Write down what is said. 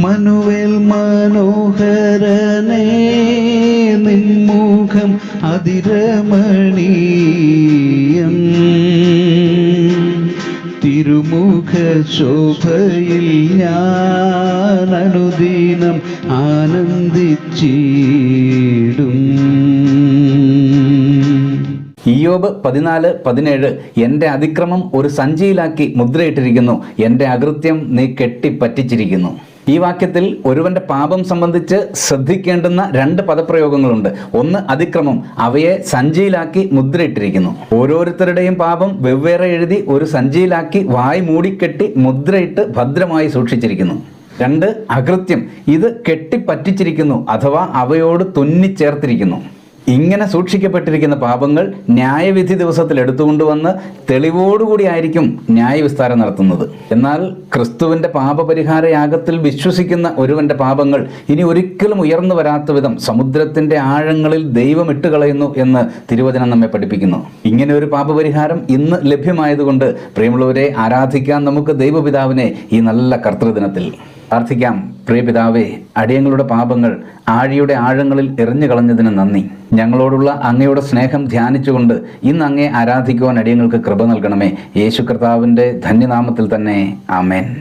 മനുവേൽ മനോഹരനേ നിൻമുഖം അതിരമണീയം. തിരുമുഖ ശോഭയിൽ ഞാൻ അനുദിനം ആനന്ദിച്ചിടും ഇയോബ് പതിനാല് പതിനേഴ് എന്റെ അതിക്രമം ഒരു സഞ്ചിയിലാക്കി മുദ്രയിട്ടിരിക്കുന്നു. എന്റെ അകൃത്യം നീ കെട്ടിപ്പറ്റിച്ചിരിക്കുന്നു. ഈ വാക്യത്തിൽ ഒരുവന്റെ പാപം സംബന്ധിച്ച് ശ്രദ്ധിക്കേണ്ടുന്ന രണ്ട് പദപ്രയോഗങ്ങളുണ്ട്. ഒന്ന് അതിക്രമം അവയെ സഞ്ചിയിലാക്കി മുദ്രയിട്ടിരിക്കുന്നു. ഓരോരുത്തരുടെയും പാപം വെവ്വേറെ എഴുതി ഒരു സഞ്ചിയിലാക്കി വായി മൂടിക്കെട്ടി മുദ്രയിട്ട് ഭദ്രമായി സൂക്ഷിച്ചിരിക്കുന്നു. രണ്ട് അകൃത്യം ഇത് കെട്ടിപ്പറ്റിച്ചിരിക്കുന്നു അഥവാ അവയോട് തുന്നിച്ചേർത്തിരിക്കുന്നു. ഇങ്ങനെ സൂക്ഷിക്കപ്പെട്ടിരിക്കുന്ന പാപങ്ങൾ ന്യായവിധി ദിവസത്തിൽ എടുത്തുകൊണ്ടുവന്ന് തെളിവോടുകൂടി ആയിരിക്കും ന്യായവിസ്താരം നടത്തുന്നത്. എന്നാൽ ക്രിസ്തുവിന്റെ പാപപരിഹാര യാഗത്തിൽ വിശ്വസിക്കുന്ന ഒരുവന്റെ പാപങ്ങൾ ഇനി ഒരിക്കലും ഉയർന്നു വരാത്ത വിധം സമുദ്രത്തിന്റെ ആഴങ്ങളിൽ ദൈവം ഇട്ടുകളയുന്നു എന്ന് തിരുവചനം നമ്മെ പഠിപ്പിക്കുന്നു. ഇങ്ങനെ ഒരു പാപപരിഹാരം ഇന്ന് ലഭ്യമായതുകൊണ്ട് പ്രിയമുള്ളവരെ ആരാധിക്കാൻ നമുക്ക് ദൈവപിതാവിനെ ഈ നല്ല കർത്തൃദിനത്തിൽ പ്രാർത്ഥിക്കാം. പ്രിയ പിതാവേ അടിയങ്ങളുടെ പാപങ്ങൾ ആഴിയുടെ ആഴങ്ങളിൽ എറിഞ്ഞു കളഞ്ഞതിന് നന്ദി. ഞങ്ങളോടുള്ള അങ്ങയുടെ സ്നേഹം ധ്യാനിച്ചുകൊണ്ട് ഇന്ന് അങ്ങയെ ആരാധിക്കുവാൻ അടിയങ്ങൾക്ക് കൃപ നൽകണമേ. യേശു കർത്താവിന്റെ ധന്യനാമത്തിൽ തന്നെ. ആമേൻ.